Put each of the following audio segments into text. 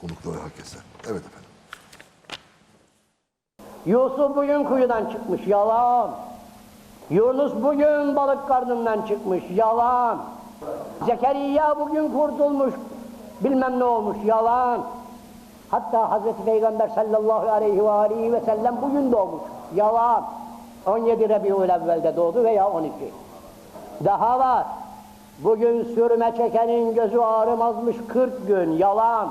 konukları herkese. Evet efendim. Yusuf bugün kuyudan çıkmış, yalan. Yunus bugün balık karnından çıkmış, yalan. Zekeriya bugün kurtulmuş, bilmem ne olmuş, yalan. Hatta Hazreti Peygamber sallallahu aleyhi ve aleyhi ve sellem bugün doğmuş, yalan. 17 Rebiül evvelde doğdu veya 12. Daha var. Bugün sürme çekenin gözü ağrımazmış 40 gün, yalan.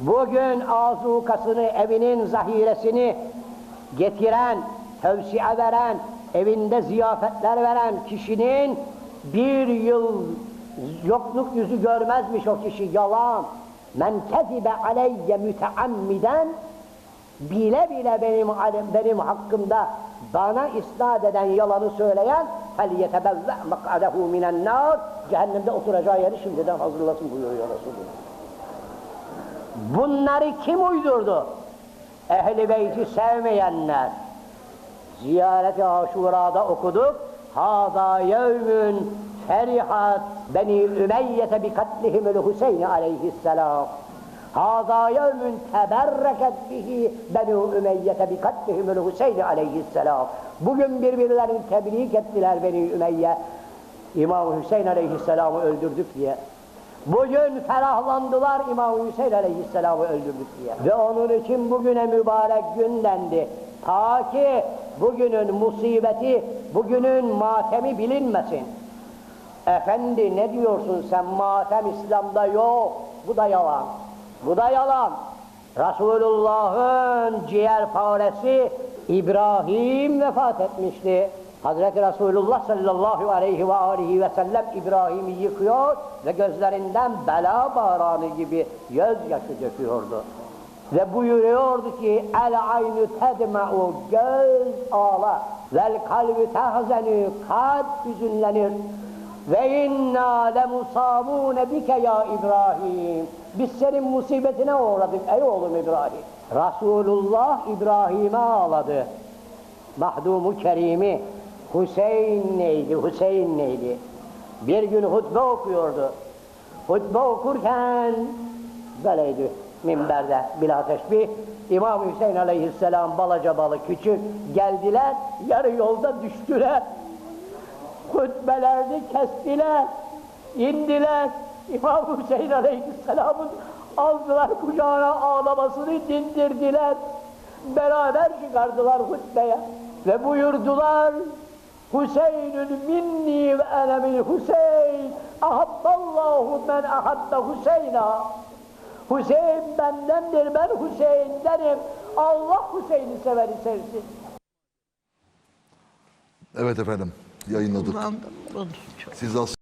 Bugün azukasını, evinin zahiresini getiren, tevsiye veren, evinde ziyafetler veren kişinin bir yıl yokluk yüzü görmezmiş o kişi, yalan. Men kezibe aleyye müteammiden bile bile benim benim hakkımda bana isnat eden yalanı söyleyen فَلْيَتَبَوَّأْ مَقْعَدَهُ مِنَ النَّارِ Cehennemde oturacağı yeri şimdiden hazırlasın buyuruyor Resulullah. Bunları kim uydurdu? Ehli beyti sevmeyenler. Ziyareti Aşura'da okuduk. Hâzâ yevmün ferihat beni Ümeyyete bi katlihimül Hüseyin aleyhisselam. Hâzâ yevmün teberreket bihi beni Ümeyyete bi katlihimül Hüseyin aleyhisselam. Bugün birbirlerini tebrik ettiler beni Ümeyye. İmam Hüseyin aleyhisselamı öldürdük diye. Bugün ferahlandılar İmam Hüseyin Aleyhisselam'ı öldürdük diye. Ve onun için bugüne mübarek gün dendi. Ta ki bugünün musibeti, bugünün matemi bilinmesin. Efendi ne diyorsun sen matem İslam'da yok. Bu da yalan. Bu da yalan. Resulullah'ın ciğer faresi İbrahim vefat etmişti. Hazreti Resulullah sallallahu aleyhi ve aleyhi ve sellem İbrahim'i yıkıyor ve gözlerinden bela bağranı gibi gözyaşı döküyordu. Ve buyuruyordu ki el aynü tedme'u göz ağlar vel kalbi tehzenü kalp hüzünlenir. Ve inna lemusabune bike ya İbrahim. Biz senin musibetine uğradık ey oğlum İbrahim. Resulullah İbrahim'e ağladı. Mahdumu kerimi Hüseyin neydi, Hüseyin neydi? Bir gün hutbe okuyordu. Hutbe okurken böyleydi minberde bila teşbih. İmam Hüseyin aleyhisselam balaca balı küçük geldiler, yarı yolda düştüler. Hutbelerini kestiler, indiler. İmam Hüseyin aleyhisselamın aldılar kucağına ağlamasını dindirdiler. Beraber çıkardılar hutbeye ve buyurdular Hüseyinün minni ve ene min Hüseyin ahabballahu men ahabbe Hüseyna Hüseyin bendendir ben Hüseyin'denim Allah Hüseyin'i seveni sevsin Evet efendim. Yayınladık. Siz az